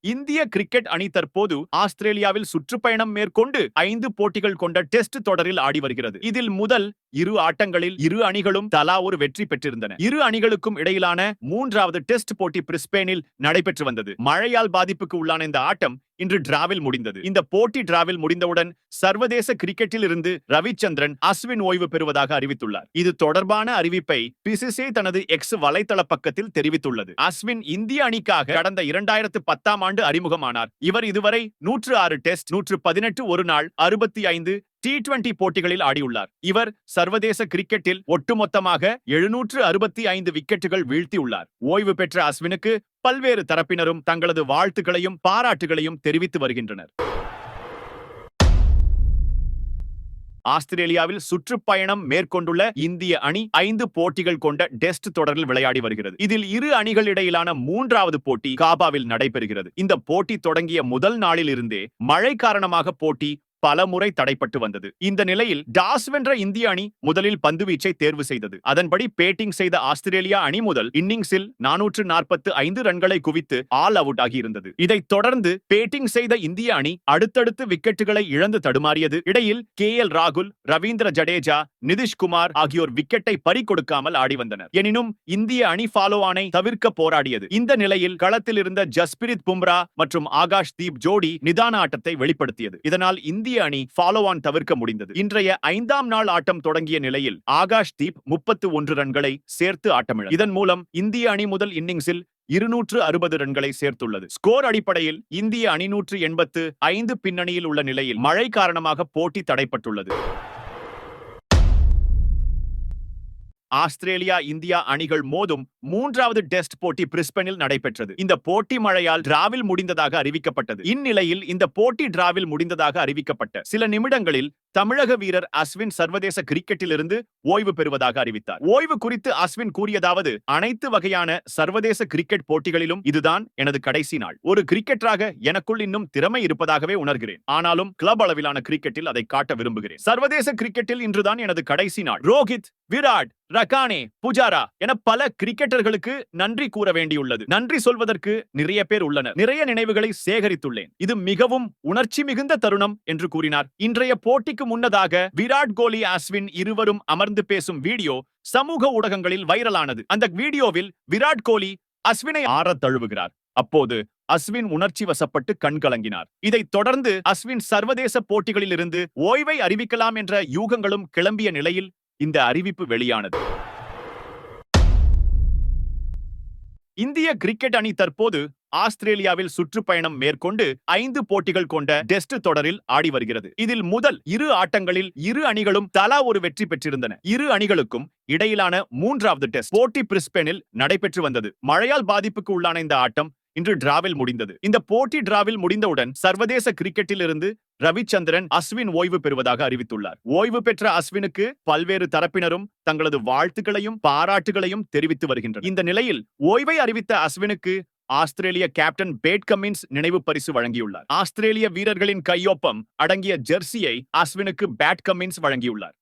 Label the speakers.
Speaker 1: இந்திய கிரிக்கெட் அணி தற்போது ஆஸ்திரேலியாவில் சுற்றுப்பயணம் மேற்கொண்டு ஐந்து போட்டிகள் கொண்ட டெஸ்ட் தொடரில் ஆடி வருகிறது. இதில் முதல் இரு ஆட்டங்களில் இரு அணிகளும் தலா ஒரு வெற்றி பெற்றிருந்தன. இரு அணிகளுக்கும் இடையிலான மூன்றாவது டெஸ்ட் போட்டி பிரிஸ்பேனில் நடைபெற்று வந்தது. மழையால் பாதிப்புக்கு உள்ளான இந்த ஆட்டம் இன்று டிராவில் முடிந்தது. இந்த போட்டி டிராவில் முடிந்தவுடன் சர்வதேச கிரிக்கெட்டில் இருந்து ரவிச்சந்திரன் அஸ்வின் ஓய்வு பெறுவதாக அறிவித்துள்ளார். இது தொடர்பான அறிவிப்பை பிசிசே தனது எக்ஸ் வலைத்தள பக்கத்தில் தெரிவித்துள்ளது. அஸ்வின் இந்திய அணிக்காக கடந்த இரண்டாயிரத்து பத்தாம் ஆண்டு அறிமுகமானார். இவர் இதுவரை நூற்று ஆறு டெஸ்ட் நூற்று பதினெட்டு ஒரு நாள் அறுபத்தி ஐந்து டி டுவெண்டி போட்டிகளில் ஆடியுள்ளார். இவர் சர்வதேச கிரிக்கெட்டில் ஒட்டுமொத்தமாக எழுநூற்று அறுபத்தி ஐந்து விக்கெட்டுகள் வீழ்த்தியுள்ளார். ஓய்வு பெற்ற அஸ்வினுக்கு பல்வேறு தரப்பினரும் தங்களது வாழ்த்துக்களையும் பாராட்டுகளையும் தெரிவித்து வருகின்றனர். ஆஸ்திரேலியாவில் சுற்றுப்பயணம் மேற்கொண்டுள்ள இந்திய அணி ஐந்து போட்டிகள் கொண்ட டெஸ்ட் தொடரில் விளையாடி வருகிறது. இதில் இரு அணிகள் இடையிலான மூன்றாவது போட்டி காபாவில் நடைபெறுகிறது. இந்த போட்டி தொடங்கிய முதல் நாளில் இருந்தே மழை காரணமாக போட்டி பல முறை தடைப்பட்டு வந்தது. இந்த நிலையில் டாஸ் வென்ற இந்திய அணி முதலில் பந்து வீச்சை தேர்வு செய்தது. அதன்படி பேட்டிங் செய்த ஆஸ்திரேலியா அணி முதல் இன்னிங்ஸில் நானூற்று நாற்பத்து ஐந்து ரன்களை குவித்து ஆல் அவுட் ஆகியிருந்தது. இதைத் தொடர்ந்து பேட்டிங் செய்த இந்திய அணி அடுத்தடுத்து விக்கெட்டுகளை இழந்து தடுமாறியது. இடையில் கே. எல். ராகுல் ரவீந்திர ஜடேஜா நிதிஷ்குமார் ஆகியோர் விக்கெட்டை பறிகொடுக்காமல் ஆடி வந்தனர். எனினும் இந்திய அணி ஃபாலோ ஆனை தவிர்க்க போராடியது. இந்த நிலையில் களத்தில் இருந்த ஜஸ்பிரித் பும்ரா மற்றும் ஆகாஷ் தீப் ஜோடி நிதான ஆட்டத்தை வெளிப்படுத்தியது. இதனால் இந்திய அணி ஃபாலோ ஆன் தவிர்க்க முடிந்தது. இன்றைய ஐந்தாம் நாள் ஆட்டம் தொடங்கிய நிலையில் ஆகாஷ் தீப் முப்பத்து ஒன்று ரன்களை சேர்த்து ஆட்டமிழ இதன் மூலம் இந்திய அணி முதல் இன்னிங்ஸில் இருநூற்று அறுபது ரன்களை சேர்த்துள்ளது. ஸ்கோர் அடிப்படையில் இந்திய அணி நூற்று எண்பத்து ஐந்து பின்னணியில் உள்ள நிலையில் மழை காரணமாக போட்டி தடைப்பட்டுள்ளது. ஆஸ்திரேலியா இந்தியா அணிகள் மோதும் மூன்றாவது டெஸ்ட் போட்டி பிரிஸ்பனில் நடைபெற்றது. இந்த போட்டி மழையால் டிராவில் முடிந்ததாக அறிவிக்கப்பட்டது. இந்நிலையில் இந்த போட்டி டிராவில் முடிந்ததாக அறிவிக்கப்பட்ட சில நிமிடங்களில் தமிழக வீரர் அஸ்வின் சர்வதேச கிரிக்கெட்டிலிருந்து ஓய்வு பெறுவதாக அறிவித்தார். ஓய்வு குறித்து அஸ்வின் கூறியதாவது அனைத்து வகையான சர்வதேச கிரிக்கெட் போட்டிகளிலும் இதுதான் எனது கடைசி நாள். ஒரு கிரிக்கெட்டராக எனக்குள் இன்னும் திறமை இருப்பதாகவே உணர்கிறேன். ஆனாலும் கிளப் அளவிலான கிரிக்கெட்டில் அதை காட்ட விரும்புகிறேன். சர்வதேச கிரிக்கெட்டில் இன்றுதான் எனது கடைசி நாள். ரோஹித் விராட் ரகானே புஜாரா என பல கிரிக்கெட்டர்களுக்கு நன்றி கூற வேண்டியுள்ளது. நன்றி சொல்வதற்கு நிறைய பேர் உள்ளனர். நிறைய நினைவுகளை சேகரித்துள்ளேன். இது மிகவும் உணர்ச்சி மிகுந்த தருணம் என்று கூறினார். இன்றைய போட்டிக்கு முன்னதாக விராட் கோலி அஸ்வின் இருவரும் அமர்ந்து பேசும் வீடியோ சமூக ஊடகங்களில் வைரலானது. அந்த வீடியோவில் விராட் கோலி அஸ்வினை ஆற தழுவுகிறார். அப்போது அஸ்வின் உணர்ச்சி வசப்பட்டு கண்கலங்கினார் இதைத் தொடர்ந்து அஸ்வின் சர்வதேச போட்டிகளில் இருந்து ஓய்வை அறிவிக்கலாம் என்ற யூகங்களும் கிளம்பிய நிலையில் இந்த அறிவிப்பு வெளியானது. இந்திய கிரிக்கெட் அணி தற்போது ஆஸ்திரேலியாவில் சுற்றுப்பயணம் மேற்கொண்டு ஐந்து போட்டிகள் கொண்ட டெஸ்ட் தொடரில் ஆடி வருகிறது. இதில் முதல் இரு ஆட்டங்களில் இரு அணிகளும் தலா ஒரு வெற்றி பெற்றிருந்தன. இரு அணிகளுக்கும் இடையிலான மூன்றாவது டெஸ்ட் போட்டி பிரிஸ்பேனில் நடைபெற்று வந்தது. மழையால் பாதிப்புக்கு உள்ளான இந்த ஆட்டம் இன்று டிராவில் முடிந்தது. இந்த போட்டி டிராவில் முடிந்தவுடன் சர்வதேச கிரிக்கெட்டில் இருந்து ரவிச்சந்திரன் அஸ்வின் ஓய்வு பெறுவதாக அறிவித்துள்ளார். ஓய்வு பெற்ற அஸ்வினுக்கு பல்வேறு தரப்பினரும் தங்களது வாழ்த்துக்களையும் பாராட்டுகளையும் தெரிவித்து வருகின்றனர். இந்த நிலையில் ஓய்வை அறிவித்த அஸ்வினுக்கு ஆஸ்திரேலிய கேப்டன் பேட் கமின்ஸ் நினைவு பரிசு வழங்கியுள்ளார். ஆஸ்திரேலிய வீரர்களின் கையொப்பம் அடங்கிய ஜெர்சியை அஸ்வினுக்கு பேட் கமின்ஸ் வழங்கியுள்ளார்.